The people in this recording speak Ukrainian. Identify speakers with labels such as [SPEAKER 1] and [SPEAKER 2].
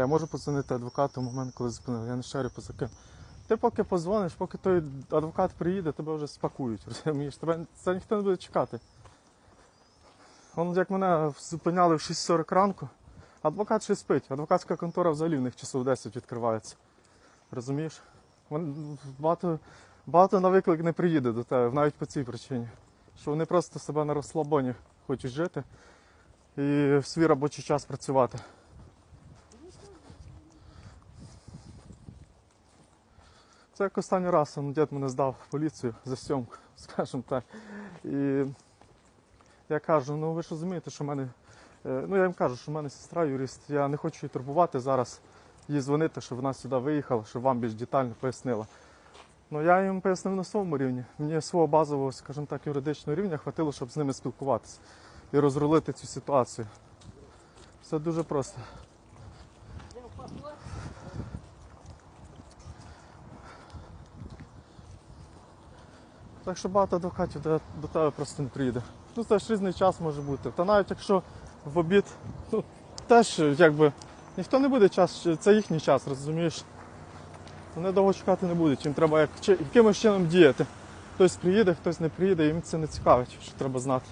[SPEAKER 1] Я можу подзвонити адвокату в момент, коли зупинили. Я не шарю по закину. Ти поки позвониш, поки той адвокат приїде, тебе вже спакують. Розумієш? Тебе це ніхто не буде чекати. Вон як мене зупиняли в 6.40 ранку, адвокат ще спить. Адвокатська контора взагалі в них часов 10 відкривається. Розумієш? Вон- Багато, багато на виклик не приїде до тебе, навіть по цій причині. Що вони просто себе на розслабоні хочуть жити і в свій робочий час працювати. Це як останній раз дід мене здав в поліцію за сьомку, скажімо так. І я кажу, ну ви ж розумієте, що в мене. е, Ну я їм кажу, що в мене сестра юрист, я не хочу її турбувати зараз, їй дзвонити, щоб вона сюди виїхала, щоб вам більш детально пояснила. Ну я їм пояснив на своєму рівні. Мені свого базового, скажімо так, юридичного рівня хватило, щоб з ними спілкуватися і розрулити цю ситуацію. Все дуже просто. Так що багато адвокатів до, до тебе просто не приїде. Ну це ж різний час може бути. Та навіть якщо в обід, ну теж якби ніхто не буде час, це їхній час, розумієш? Вони довго чекати не будуть, їм треба як, якимось чином діяти. Хтось приїде, хтось не приїде, їм це не цікавить, що треба знати.